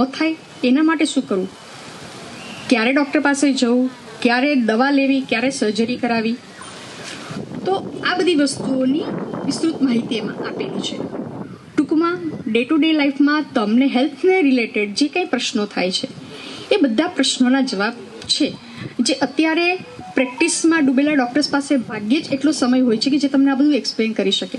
ન થાય એના માટે શું કરવું ક્યારે ડૉક્ટર પાસે જવું? ક્યારે દવા લેવી? ક્યારે સર્જરી કરાવી? તો આ બધી વસ્તુઓની વિસ્તૃત માહિતી એમાં આપેલી છે. ટૂંકમાં ડે ટુ ડે લાઈફમાં તમને હેલ્થને રિલેટેડ જે કંઈ પ્રશ્નો થાય છે એ બધા પ્રશ્નોના જવાબ છે. જે અત્યારે પ્રેક્ટિસમાં ડૂબેલા ડૉક્ટર્સ પાસે ભાગ્યે જ એટલો સમય હોય છે કે જે તમને આ બધું એક્સપ્લેન કરી શકે.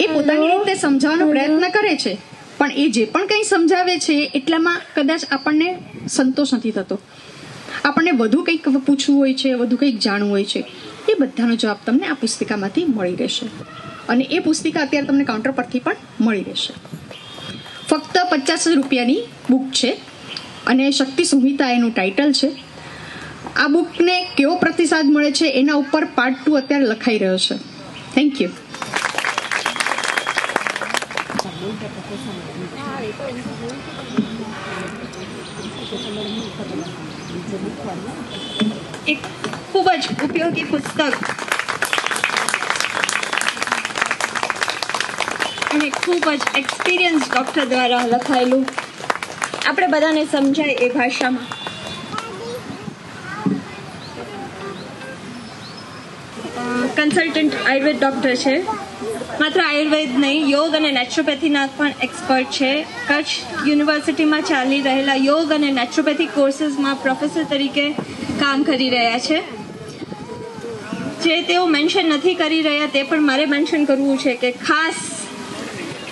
એ પોતાની રીતે સમજાવવાનો પ્રયત્ન કરે છે. પણ એ જે પણ કંઈ સમજાવે છે, એટલામાં કદાચ આપણને સંતોષ નથી થતો. આપણને વધુ કંઈક પૂછવું હોય છે, વધુ કંઈક જાણવું હોય છે, એ બધાનો જવાબ તમને આ પુસ્તિકામાંથી મળી રહેશે. અને એ પુસ્તિકા અત્યારે તમને કાઉન્ટર પરથી પણ મળી રહેશે. ફક્ત પચાસ રૂપિયાની બુક છે અને શક્તિ સંહિતા એનું ટાઇટલ છે. આ બુકને કેવો પ્રતિસાદ મળે છે, એના ઉપર પાર્ટ ટુ અત્યારે લખાઈ રહ્યો છે. થેન્ક યુ એક ખૂબ જ ઉપયોગી પુસ્તક અને ખૂબ જ એક્સપિરિયન્સ ડૉક્ટર દ્વારા લખાયેલું આપણે બધાને સમજાય એ ભાષામાં કન્સલ્ટન્ટ આયુર્વેદ ડૉક્ટર છે માત્ર આયુર્વેદ નહીં, યોગ અને નેચરોપેથીના પણ એક્સપર્ટ છે. કચ્છ યુનિવર્સિટીમાં ચાલી રહેલા યોગ અને નેચરોપેથી કોર્સીસમાં પ્રોફેસર તરીકે કામ કરી રહ્યા છે. જે તેઓ મેન્શન નથી કરી રહ્યા, તે પણ મારે મેન્શન કરવું છે કે ખાસ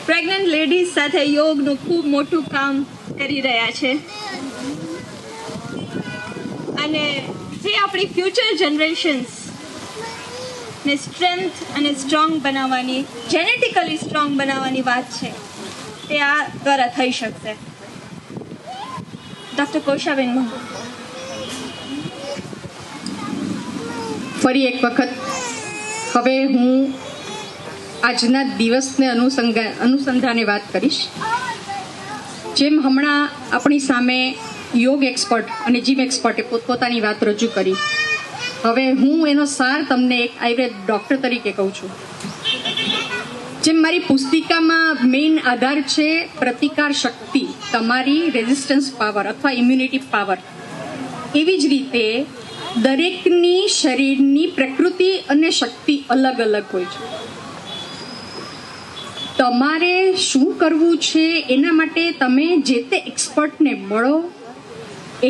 પ્રેગ્નન્ટ લેડીઝ સાથે યોગનું ખૂબ મોટું કામ કરી રહ્યા છે. અને જે આપણી ફ્યુચર જનરેશન્સ ને સ્ટ્રેન્થ અને સ્ટ્રોંગ બનાવવાની જેનેટિકલી સ્ટ્રોંગ બનાવવાની વાત છે. તે આ દ્વારા થઈ શકશે. ડૉક્ટર કોશાબેન ફરી એક વખત. હવે હું આજના દિવસને અનુસંધાને વાત કરીશ. જેમ હમણાં આપણી સામે યોગ એક્સપર્ટ અને જીમ એક્સપર્ટે પોતપોતાની વાત રજૂ કરી. હવે હું એનો સાર તમને એક આયુર્વેદ ડૉક્ટર તરીકે કહું છું. જેમ મારી પુસ્તિકામાં મેઇન આધાર છે પ્રતિકાર શક્તિ, તમારી રેઝિસ્ટન્સ પાવર અથવા ઇમ્યુનિટી પાવર એવી જ રીતે દરેકની શરીરની પ્રકૃતિ અને શક્તિ અલગ અલગ હોય છે. તમારે શું કરવું છે એના માટે તમે જે તે એક્સપર્ટને મળો,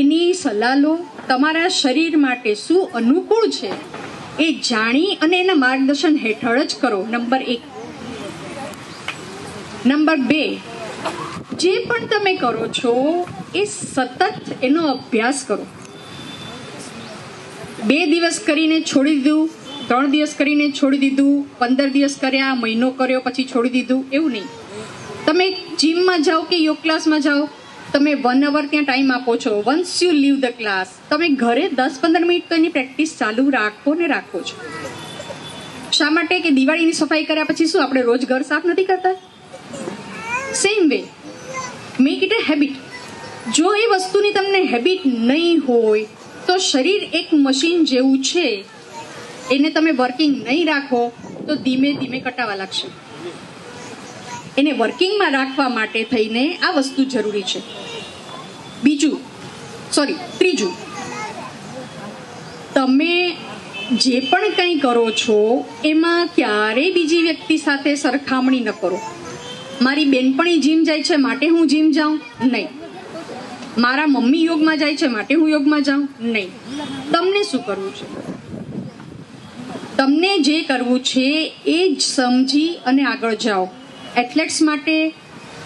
એની સલાહ લો તમારા શરીર માટે શું અનુકૂળ છે એ જાણી અને એના માર્ગદર્શન હેઠળ જ કરો. નંબર એક. નંબર બે. જે પણ તમે કરો છો એ સતત એનો અભ્યાસ કરો. બે દિવસ કરીને છોડી દીધું, ત્રણ દિવસ કરીને છોડી દીધું, પંદર દિવસ કર્યા, મહિનો કર્યો, પછી છોડી દીધું, એવું નહીં. તમે જીમમાં જાઓ કે યોગ ક્લાસમાં જાઓ તમે વન અવર ત્યાં ટાઈમ આપો છો. Once you leave the class તમે ઘરે દસ પંદર મિનિટ તો એની પ્રેક્ટિસ ચાલુ રાખો ને રાખો છો. શા માટે? કે દિવાળીની સફાઈ કર્યા પછી શું આપણે રોજ ઘર સાફ નથી કરતા? Same way make it a habit જો એ વસ્તુની તમને હેબિટ નહીં હોય, તો શરીર એક મશીન જેવું છે. એને તમે વર્કિંગ નહીં રાખો, તો ધીમે ધીમે કટાવા લાગશે. એને વર્કિંગમાં રાખવા માટે થઈને આ વસ્તુ જરૂરી છે. બીજું સોરી ત્રીજું. તમે જે પણ કંઈ કરો છો, એમાં ક્યારેય બીજી વ્યક્તિ સાથે સરખામણી ન કરો. મારી બેનપણી જીમ જાય છે, માટે હું જીમ જાઉં? નહીં. મારા મમ્મી યોગમાં જાય છે, માટે હું યોગમાં જાઉં? નહીં. તમને શું કરવું છે? તમને જે કરવું છે, એ જ સમજી અને આગળ જાઓ. એથ્લેટ્સ માટે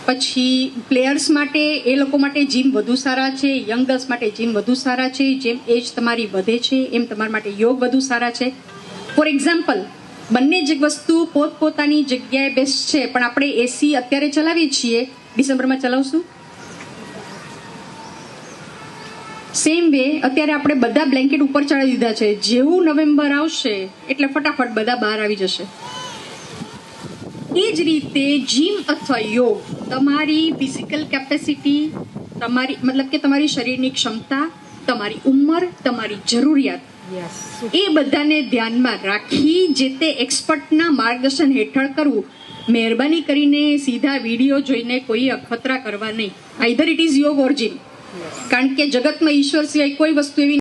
પછી પ્લેયર્સ માટે એ લોકો માટે જીમ વધુ સારા છે યંગર્સ માટે જીમ વધુ સારા છે, જેમ એજ તમારી વધે છે, એમ તમારા માટે યોગ વધુ સારા છે. ફોર એક્ઝામ્પલ બંને જ વસ્તુ પોતપોતાની જગ્યાએ બેસ્ટ છે, પણ આપણે એસી અત્યારે ચલાવીએ છીએ. ડિસેમ્બરમાં ચલાવશું. સેમ વે અત્યારે આપણે બધા બ્લેન્કેટ ઉપર ચડાવી દીધા છે. જેવું નવેમ્બર આવશે, એટલે ફટાફટ બધા બહાર આવી જશે. એ જ રીતે જીમ અથવા યોગ તમારી ફિઝિકલ કેપેસિટી તમારી મતલબ કે તમારી શરીરની ક્ષમતા તમારી ઉંમર તમારી જરૂરિયાત એ બધાને ધ્યાનમાં રાખી જે તે એક્સપર્ટના માર્ગદર્શન હેઠળ કરવું. મહેરબાની કરીને સીધા વીડિયો જોઈને કોઈ અખતરા કરવા નહીં. આઈધર ઇટ ઇઝ યોગ ઓર જીમ કારણ કે જગતમાં ઈશ્વર સિવાય કોઈ વસ્તુ એવી